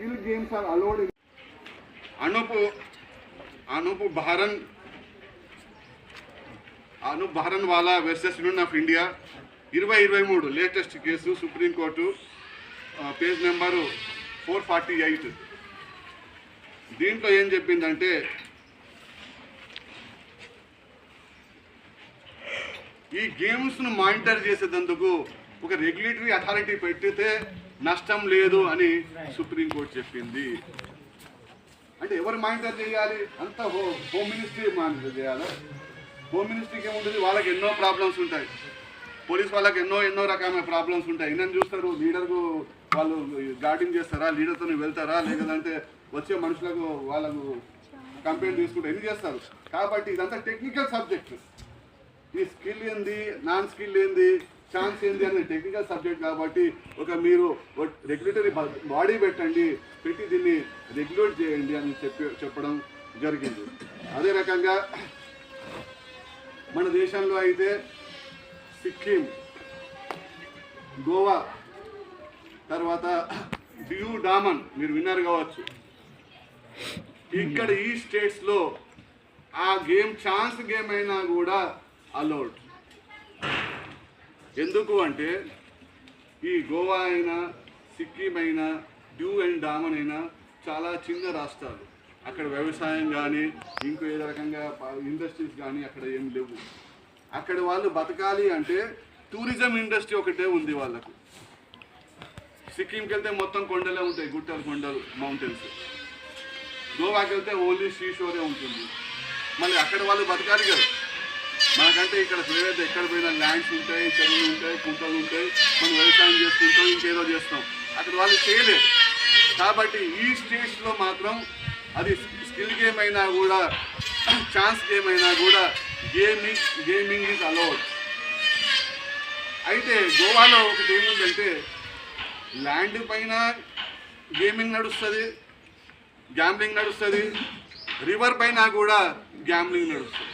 skill games are allowed in Anoop Anoop Baran Anoop Baranwal versus Union of India ఇరవై ఇరవై మూడు latest case supreme court page number four forty eight దీంట్లో ఏం చెప్పిందంటే ఈ గేమ్స్ను monitor చేసేటందుకు ఒక రెగ్యులేటరీ అథారిటీ పెట్టితే నష్టం లేదు అని సుప్రీంకోర్టు చెప్పింది. అంటే ఎవరు మానిటర్ చేయాలి? అంత హో హోమ్ మినిస్ట్రీ మానిటర్ చేయాలి? హోమ్ మినిస్ట్రీకి ఏముంటుంది? వాళ్ళకి ఎన్నో ప్రాబ్లమ్స్ ఉంటాయి. పోలీస్ వాళ్ళకి ఎన్నో ఎన్నో రకమైన ప్రాబ్లమ్స్ ఉంటాయి. ఎన్నని చూస్తారు. లీడర్కు వాళ్ళు గార్డింగ్ చేస్తారా? లీడర్తో వెళ్తారా? లేదంటే వచ్చే మనుషులకు వాళ్ళకు కంప్లైంట్ తీసుకుంటే ఎన్ని చేస్తారు? కాబట్టి ఇదంతా టెక్నికల్ సబ్జెక్ట్. ఈ స్కిల్ ఏంది? నాన్ స్కిల్ ఏంది? ఛాన్స్ ఏంది అనేది టెక్నికల్ సబ్జెక్ట్ కాబట్టి ఒక మీరు రెగ్యులేటరీ బాడీ పెట్టండి పెట్టి దీన్ని రెగ్యులేట్ చేయండి అని చెప్పి చెప్పడం జరిగింది. అదే రకంగా మన దేశంలో అయితే సిక్కిం గోవా తర్వాత డియూ డామన్ మీరు విన్నారు కావచ్చు. ఇక్కడ ఈ స్టేట్స్లో ఆ గేమ్ ఛాన్స్ గేమ్ అయినా కూడా అలౌడ్ ఎందుకు అంటే ఈ గోవా అయినా సిక్కిం అయినా డ్యూ అండ్ డామన్ అయినా చాలా చిన్న రాష్ట్రాలు. అక్కడ వ్యవసాయం కానీ ఇంకో ఏదో రకంగా ఇండస్ట్రీస్ కానీ అక్కడ ఏం లేవు. అక్కడ వాళ్ళు బతకాలి అంటే టూరిజం ఇండస్ట్రీ ఒకటే ఉంది వాళ్ళకు. సిక్కింకి వెళ్తే మొత్తం కొండలే ఉంటాయి గుట్టలు కొండలు మౌంటైన్స్. గోవాకి వెళ్తే ఓన్లీ షోరే ఉంటుంది. మళ్ళీ అక్కడ వాళ్ళు బతకాలి కదా. మనకంటే ఇక్కడ ఏదైతే ఎక్కడ పోయినా ల్యాండ్స్ ఉంటాయి చెరువులు ఉంటాయి కుంటలు ఉంటాయి మనం వ్యవసాయం చేసుకుంటాం ఇంకేదో చేస్తాం. అక్కడ వాళ్ళు చేయలేరు. కాబట్టి ఈ స్టేట్స్లో మాత్రం అది స్కిల్ గేమ్ అయినా కూడా ఛాన్స్ గేమ్ అయినా కూడా గేమింగ్ గేమింగ్ ఈజ్ అలౌడ్ అయితే గోవాలో ఒకటి ఏముందంటే ల్యాండ్ పైన గేమింగ్ నడుస్తుంది గ్యాంబ్లింగ్ నడుస్తుంది రివర్ పైన కూడా గ్యాంబ్లింగ్ నడుస్తుంది.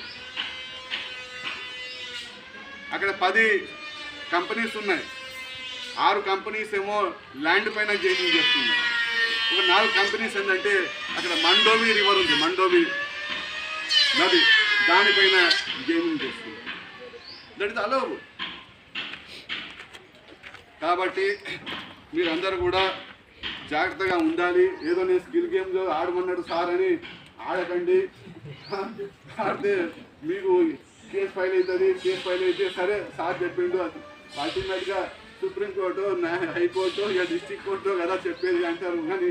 అక్కడ పది కంపెనీస్ ఉన్నాయి. ఆరు కంపెనీస్ ఏమో ల్యాండ్ పైన జైనింగ్ చేస్తున్నాయి ఒక నాలుగు కంపెనీస్ ఏంటంటే అక్కడ మండోవి రివర్ ఉంది. మండోవి నది. దానిపైన గేమింగ్ చేస్తుంది. దట్ ఇస్ అలవ్ కాబట్టి మీరందరూ కూడా జాగ్రత్తగా ఉండాలి. ఏదో నేను స్కిల్ గేమ్లో ఆడమన్నాడు సార్ అని ఆడకండి. ఆడితే మీకు కేసు ఫైల్ అవుతుంది కేసు ఫైల్ అయితే సరే సార్ చెప్పిండు అల్టిమేట్గా సుప్రీంకోర్టు హైకోర్టు ఇక డిస్ట్రిక్ట్ కోర్టు కదా చెప్పేది అంటారు. కానీ